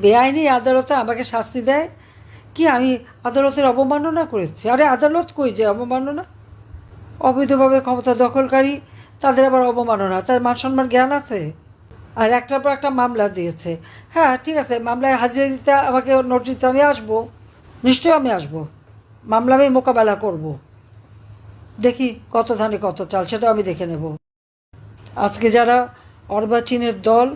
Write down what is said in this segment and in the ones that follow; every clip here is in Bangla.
বেআইনি আদালতে আমাকে শাস্তি দেয়? কি আমি আদালতের অবমাননা করেছি? আরে আদালত কই যে অবমাননা? অবৈধভাবে ক্ষমতা দখলকারী, তাদের আবার অবমাননা, তার মান সম্মান জ্ঞান আছে? আর একটার পর একটা মামলা দিয়েছে। হ্যাঁ ঠিক আছে, মামলায় হাজিরা দিতে আমাকে নোট দিতে আমি আসব। নিশ্চয়ই আমি আসব। মামলা আমি মোকাবেলা করব। দেখি কত ধানে কত চাল সেটা আমি দেখে নেব। আজকে যারা অর্বাচীনের দল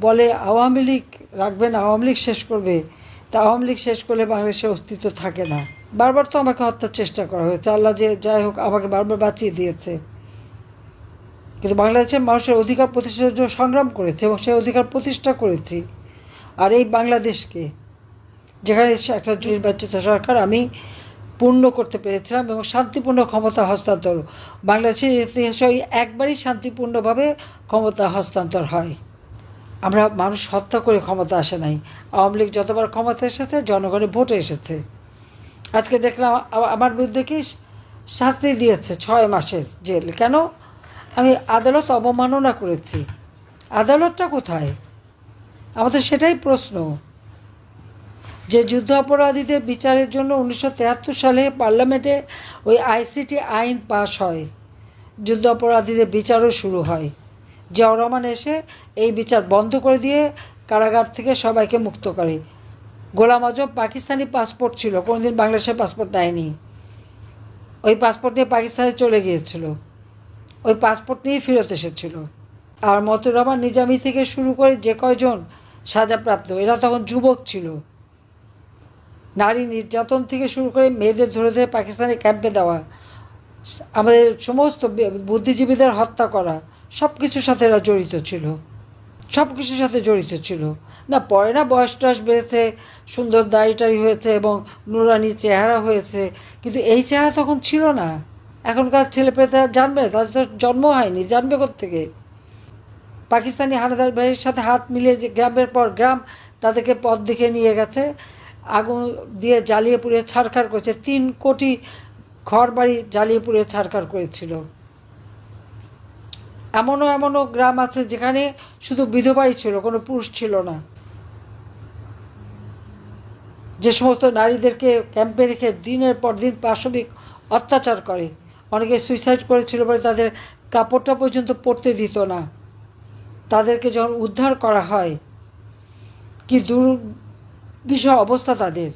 বলে আওয়ামী লীগ রাখবেন, আওয়ামী লীগ শেষ করবে। তা আওয়ামী লীগ শেষ করলে বাংলাদেশের অস্তিত্ব থাকে না। বারবার তো আমাকে হত্যার চেষ্টা করা হয়েছে। আল্লাহ যে যাই হোক আমাকে বারবার বাঁচিয়ে দিয়েছে। কিন্তু বাংলাদেশের মানুষের অধিকার প্রতিষ্ঠার জন্য সংগ্রাম করেছে এবং সেই অধিকার প্রতিষ্ঠা করেছি। আর এই বাংলাদেশকে, যেখানে একটা নির্বাচিত সরকার আমি পূর্ণ করতে পেরেছিলাম এবং শান্তিপূর্ণ ক্ষমতা হস্তান্তর। বাংলাদেশের ইতিহাসে একবারই শান্তিপূর্ণভাবে ক্ষমতা হস্তান্তর হয়। আমরা মানুষ হত্যা করে ক্ষমতা আসে নাই। আওয়ামী লীগ যতবার ক্ষমতা এসেছে, জনগণের ভোটে এসেছে। আজকে দেখলাম আমার বিরুদ্ধে কি শাস্তি দিয়েছে ছয় মাসের জেল। কেন? আমি আদালত অবমাননা করেছি। আদালতটা কোথায়? আমাদের সেটাই প্রশ্ন। যে যুদ্ধ অপরাধীদের বিচারের জন্য উনিশশো সালে পার্লামেন্টে ওই আইসিটি আইন পাশ হয়। যুদ্ধ অপরাধীদের বিচারও শুরু হয়। জিয়াউর রহমান এসে এই বিচার বন্ধ করে দিয়ে কারাগার থেকে সবাইকে মুক্ত করে। গোলাম আজম পাকিস্তানি পাসপোর্ট ছিল, কোনোদিন বাংলাদেশের পাসপোর্ট নেয়নি ওই পাসপোর্ট নিয়ে পাকিস্তানে চলে গিয়েছিল। ওই পাসপোর্ট নিয়েই ফেরত এসেছিল। আর মতুর রহমান নিজামি থেকে শুরু করে যে কয়জন সাজাপ্রাপ্ত, এরা তখন যুবক ছিল। নারী নির্যাতন থেকে শুরু করে মেয়েদের ধরে ধরে পাকিস্তানে ক্যাম্পে দেওয়া আমাদের সমস্ত বুদ্ধিজীবীদের হত্যা করা সব কিছুর সাথে এরা জড়িত ছিল। সব কিছুর সাথে জড়িত ছিল। না পরে না বয়স টয়স বেড়েছে সুন্দর দাড়িটারি হয়েছে এবং নুরানি চেহারা হয়েছে, কিন্তু এই চেহারা তখন ছিল না। এখনকার ছেলেপেলে জানবে, তাদের তো জন্ম হয়নি, জানবে থেকে পাকিস্তানি হানাদার বাহিনীর সাথে হাত মিলিয়ে যে গ্রামের পর গ্রাম তাদেরকে পথ দেখে নিয়ে গেছে। আগুন দিয়ে জ্বালিয়ে পুড়িয়ে ছাড়খাড় করেছে। তিন কোটি ঘর বাড়ি জ্বালিয়ে পুড়িয়ে ছাড়খাড় করেছিল। এমনও এমনও গ্রাম আছে যেখানে শুধু বিধবাই ছিল, কোনো পুরুষ ছিল না। যে সমস্ত নারীদেরকে ক্যাম্পে রেখে দিনের পর দিন পাশবিক অত্যাচার করে, অনেকে সুইসাইড করেছিল বলে তাদের কাপড়টা পর্যন্ত পরতে দিত না। তাদেরকে যখন উদ্ধার করা হয়, কি দুর্বিষহ অবস্থা তাদের।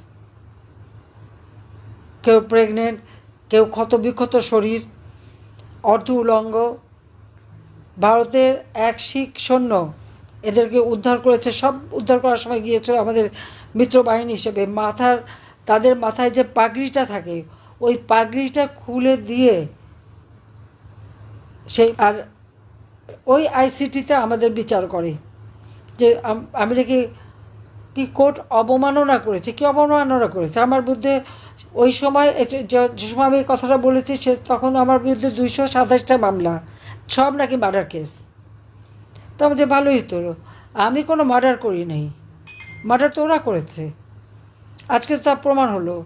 কেউ প্রেগনেন্ট কেউ ক্ষতবিক্ষত শরীর, অর্ধ উলঙ্গ। ভারতের এক শিখ সৈন্য এদেরকে উদ্ধার করেছে। সব উদ্ধার করার সময় গিয়েছিল আমাদের মিত্রবাহিনী হিসেবে। মাথার, তাদের মাথায় যে পাগড়িটা থাকে, ওই পাগড়িটা খুলে দিয়ে সেই, আর ওই আইসিটিতে আমাদের বিচার করে যে আমি নাকি কি কোর্ট অবমাননা করেছে, কি অবমাননা করেছে? আমার বিরুদ্ধে ওই সময় যে সময় আমি কথাটা বলেছি, সে তখন আমার বিরুদ্ধে দুইশো সাতাশটা মামলা, সব নাকি মার্ডার কেস তা যে ভালোই তো, আমি কোনো মার্ডার করি নাই। মার্ডার তো ওরা করেছে। আজকে তো তার প্রমাণ হলো।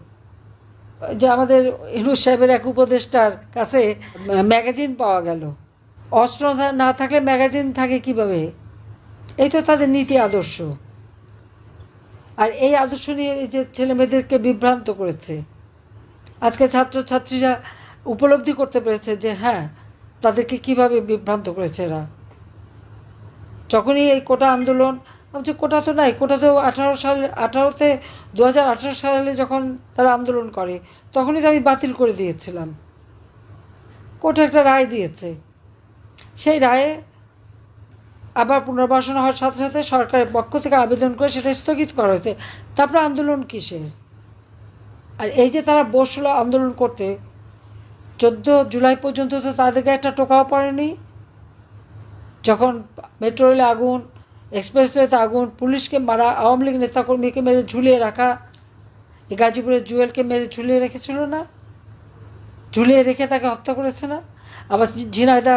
যে আমাদের ইনুস সাহেবের এক উপদেষ্টার কাছে ম্যাগাজিন পাওয়া গেল। অস্ত্র না থাকলে ম্যাগাজিন থাকে কীভাবে? এই তো তাদের নীতি আদর্শ। আর এই আদর্শ নিয়ে এই যে ছেলে মেয়েদেরকে বিভ্রান্ত করেছে, আজকে ছাত্রছাত্রীরা উপলব্ধি করতে পেরেছে যে হ্যাঁ তাদেরকে কীভাবে বিভ্রান্ত করেছে এরা। যখনই এই কোটা আন্দোলন ভাবছি কোটা তো নাই, কোটা তো আঠারো সালে, আঠারোতে দু হাজার আঠারো সালে যখন তারা আন্দোলন করে, তখনই তো আমি বাতিল করে দিয়েছিলাম। কোটা একটা রায় দিয়েছে। সেই রায়ে আবার পুনর্বাসন হওয়ার সাথে সাথে সরকারের পক্ষ থেকে আবেদন করে সেটা স্থগিত করা হয়েছে। তারপরে আন্দোলন কিসের? আর এই যে তারা বসল আন্দোলন করতে, চোদ্দ জুলাই পর্যন্ত তো তাদেরকে একটা টোকাও পড়েনি। যখন মেট্রো রেলে আগুন এক্সপ্রেসওয়েতে আগুন, পুলিশকে মারা, আওয়ামী লীগ নেতাকর্মীকে মেরে ঝুলিয়ে রাখা, এই গাজীপুরের জুয়েলকে মেরে ঝুলিয়ে রেখেছিল না? ঝুলিয়ে রেখে তাকে হত্যা করেছে না? আবার ঝিনাইদা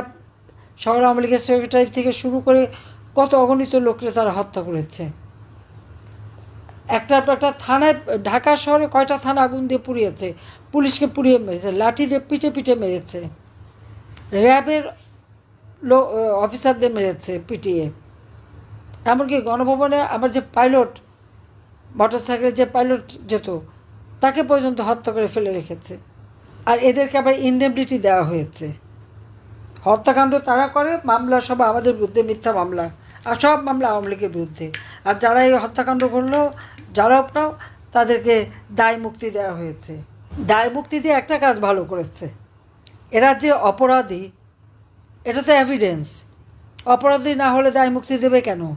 শহর আওয়ামী লীগের সেক্রেটারি থেকে শুরু করে কত অগণিত লোককে তারা হত্যা করেছে। একটার পর একটা থানায়, ঢাকা শহরে কয়টা থানা আগুন দিয়ে পুড়িয়েছে, পুলিশকে পুড়িয়ে মেরেছে, লাঠি দিয়ে পিটে পিটে মেরেছে, র্যাবের অফিসারদের মেরেছে পিটিয়ে। এমনকি গণভবনে আমার যে পাইলট মোটর সাইকেলে যে পাইলট যেত, তাকে পর্যন্ত হত্যা করে ফেলে রেখেছে। আর এদেরকে আবার ইন্ডেমনিটি দেওয়া হয়েছে। হত্যাকাণ্ড তারা করে, মামলা সব আমাদের বিরুদ্ধে, মিথ্যা মামলা। আর সব মামলা আওয়ামী লীগের বিরুদ্ধে। আর যারা এই হত্যাকাণ্ড করল, যারা আপনাও তাদেরকে দায় মুক্তি দেওয়া হয়েছে। দায় মুক্তি দিয়ে একটা কাজ ভালো করেছে। এরা যে অপরাধী, এটা তো এভিডেন্স অপরাধী না হলে দায় মুক্তি দেবে কেন?